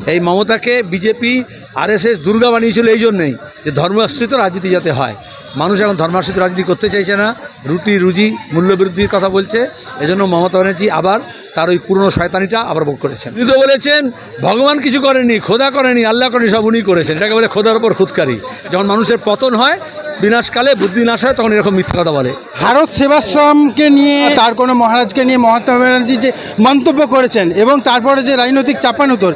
এই মমতাকে BJP RSS Durga বানিয়েছিল এই জন্যেই যে ধর্মাশ্রিত রাজনীতি যাতে হয়। মানুষ এখন ধর্মাশ্রিত রাজনীতি করতে চাইছে না রুটি রুজি মূল্যবৃদ্ধির কথা বলছে এজন্য মমতা ব্যানার্জি আবার তার ওই পুরনো শয়তানিটা আবার ভোগ করেছেন। তিনি তো বলেছেন ভগবান কিছু করেনি খোদা করেনি আল্লাহ করেনি সব উনি করেছেন। এটাকে বলে খোদার ওপর খুদকারি। যখন মানুষের পতন হয় বিনাশকালে বুদ্ধি নাশ হয় তখন এরকম মিথ্যা কথা বলে। ভারত সেবাশ্রমকে নিয়ে তার কোনো মহারাজকে নিয়ে মহাত্মা ব্যানার্জি যে মন্তব্য করেছেন এবং তারপরে যে রাজনৈতিক চাপানুতর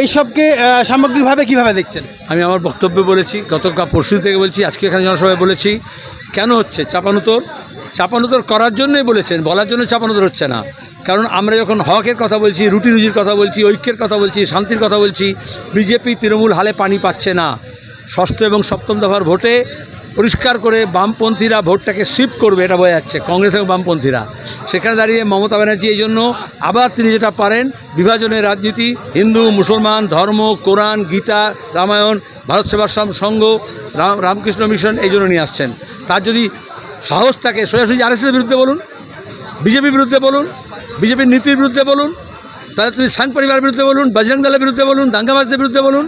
এইসবকে সামগ্রিকভাবে কীভাবে দেখছেন? আমি আমার বক্তব্য বলেছি, গতকাল পরশু থেকে বলছি, আজকে এখানে জনসভায় বলেছি, কেন হচ্ছে চাপানুতর? চাপানুতর করার জন্যই বলেছেন, বলার জন্য চাপানুতর হচ্ছে না। কারণ আমরা যখন হকের কথা বলছি, রুটি রুজির কথা বলছি, ঐক্যের কথা বলছি, শান্তির কথা বলছি, বিজেপি তৃণমূল হালে পানি পাচ্ছে না। ষষ্ঠ এবং সপ্তম দফার ভোটে পরিষ্কার করে বামপন্থীরা ভোটটাকে সুইপ করবে, এটা বোঝা যাচ্ছে, কংগ্রেস এবং বামপন্থীরা। সেখানে দাঁড়িয়ে মমতা ব্যানার্জি এই জন্য আবার তিনি যেটা পারেন, বিভাজনের রাজনীতি, হিন্দু, মুসলমান, ধর্ম, কোরআন, গীতা, রামায়ণ, ভারত সেবাশ্রম সংঘ, রাম, রামকৃষ্ণ মিশন এই জন্য নিয়ে আসছেন। তার যদি সাহস থাকে, সোজাসুজি আরএসএসের বিরুদ্ধে বলুন বিজেপির বিরুদ্ধে বলুন বিজেপির নীতির বিরুদ্ধে বলুন তাহলে তুমি সাং পরিবারের বিরুদ্ধে বলুন, বজরং দলের বিরুদ্ধে বলুন, দাঙ্গাবাজদের বিরুদ্ধে বলুন,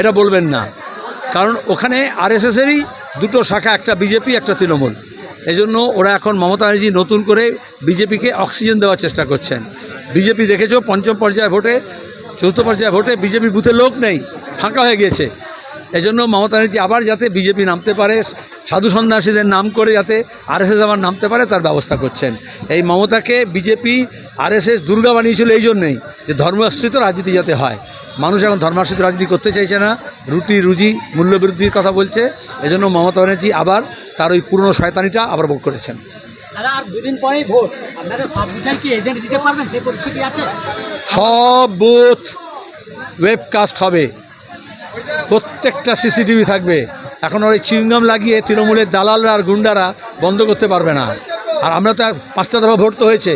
এটা বলবেন না। কারণ ওখানে আরএসএসেরই দুটো শাখা, একটা বিজেপি, একটা তৃণমূল। এই জন্য ওরা এখন মমতা ব্যানার্জি নতুন করে বিজেপিকে অক্সিজেন দেওয়ার চেষ্টা করছেন। বিজেপি দেখেছ, পঞ্চম পর্যায়ে ভোটে, চতুর্থ পর্যায়ে ভোটে বিজেপি বুথে লোক নেই, ফাঁকা হয়ে গিয়েছে। এই জন্য মমতা ব্যানার্জি আবার যাতে বিজেপি নামতে পারে, সাধু সন্ন্যাসীদের নাম করে যাতে আরএসএস আবার নামতে পারে, তার ব্যবস্থা করছেন। এই মমতাকে বিজেপি আরএসএস দুর্গা বানিয়েছিল এই জন্যেই যে ধর্মাশ্রিত রাজনীতি যাতে হয়। মানুষ এখন ধর্মাশ্রিত রাজনীতি করতে চাইছে না রুটি রুজি মূল্যবৃদ্ধির কথা বলছে এজন্য মমতা ব্যানার্জি আবার তার ওই পুরনো শয়তানিটা আবার ভোগ করেছেন। সব বুথ ওয়েবকাস্ট হবে। প্রত্যেকটা সিসিটিভি থাকবে। এখন ওই চিংগাম লাগিয়ে তৃণমূলের দালালরা আর গুন্ডারা বন্ধ করতে পারবে না। আর আমরা তো পাঁচটা দফা ভোট তো হয়েছে।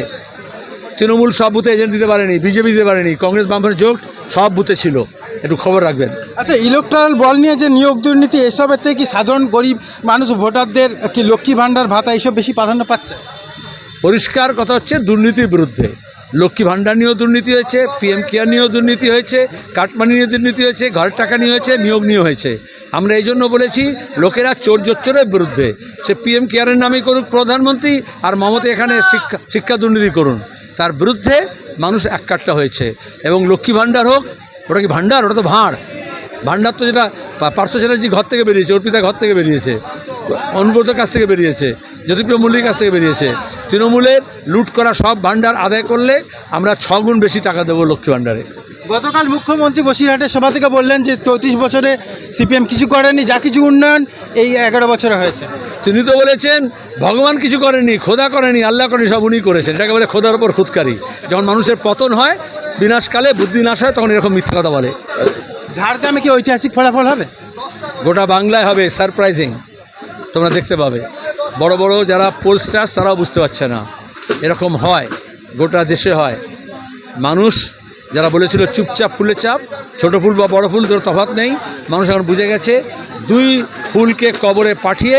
তৃণমূল সব বুথে এজেন্ট দিতে পারেনি বিজেপি দিতে পারেনি কংগ্রেস বামফ্রন্ট জোট সব বুথে ছিল। একটু খবর রাখবেন। আচ্ছা ইলেকট্রাল বল নিয়ে যে নিয়োগ দুর্নীতি এসবের থেকে কি সাধারণ গরিব মানুষ ভোটারদের কি লক্ষ্মী ভাণ্ডার ভাতা এইসব বেশি প্রাধান্য পাচ্ছে? পরিষ্কার কথা হচ্ছে দুর্নীতির বিরুদ্ধে। লক্ষ্মী ভাণ্ডার নিয়েও দুর্নীতি হয়েছে পিএম কেয়ার নিয়েও দুর্নীতি হয়েছে কাটমানি নিয়ে দুর্নীতি হয়েছে ঘরের টাকা নিয়ে হয়েছে নিয়োগ নিয়ে হয়েছে। আমরা এই জন্য বলেছি লোকেরা চোর জোচ্চরের বিরুদ্ধে। সে পিএম কেয়ারের নামেই করুক প্রধানমন্ত্রী আর মমতা এখানে শিক্ষা শিক্ষা দুর্নীতি করুন। তার বিরুদ্ধে মানুষ এক এককাট্টা হয়েছে। এবং লক্ষ্মী ভাণ্ডার হোক, ওটা কি ভাণ্ডার? ওটা তো ভাঁড়। ভাণ্ডার তো যেটা পার্থ চ্যাটার্জি ঘর থেকে বেরিয়েছে অর্পিতা ঘর থেকে বেরিয়েছে, অনুব্রতর কাছ থেকে বেরিয়েছে, জ্যোতিপ্রিয় মল্লিক কাছ থেকে বেরিয়েছে। তৃণমূলের লুট করা সব ভাণ্ডার আদায় করলে আমরা ছগুণ বেশি টাকা দেবো লক্ষ্মী ভাণ্ডারে। গতকাল মুখ্যমন্ত্রী বসিরহাটের সভা থেকে বললেন যে, চৌত্রিশ বছরে সিপিএম কিছু করেনি, যা কিছু উন্নয়ন এই এগারো বছরে হয়েছে। তিনি তো বলেছেন ভগবান কিছু করেনি খোদা করেনি আল্লাহ করেনি সব উনি করেছেন। এটাকে বলে খোদার ওপর খুদকারি। যখন মানুষের পতন হয় বিনাশকালে বুদ্ধি নাশ হয় তখন এরকম মিথ্যা কথা বলে। ঝাড়গ্রামে কি ঐতিহাসিক ফলাফল হবে? গোটা বাংলায় হবে সারপ্রাইজিং। তোমরা দেখতে পাবে। বড় বড় যারা পোলস্টার্স তারাও বুঝতে পারছে না। এরকম হয় গোটা দেশে হয়। মানুষ যারা বলেছিল চুপচাপ ফুলের চাপ ছোট ফুল বা বড় ফুল তোর তফাৎ নেই। মানুষ এখন বুঝে গেছে দুই ফুলকে কবরে পাঠিয়ে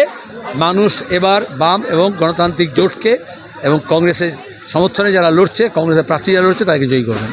মানুষ এবার বাম এবং গণতান্ত্রিক জোটকে এবং কংগ্রেসের সমর্থনে যারা লড়ছে, কংগ্রেসের প্রার্থী যারা লড়ছে, তাদেরকে জয়ী করবেন।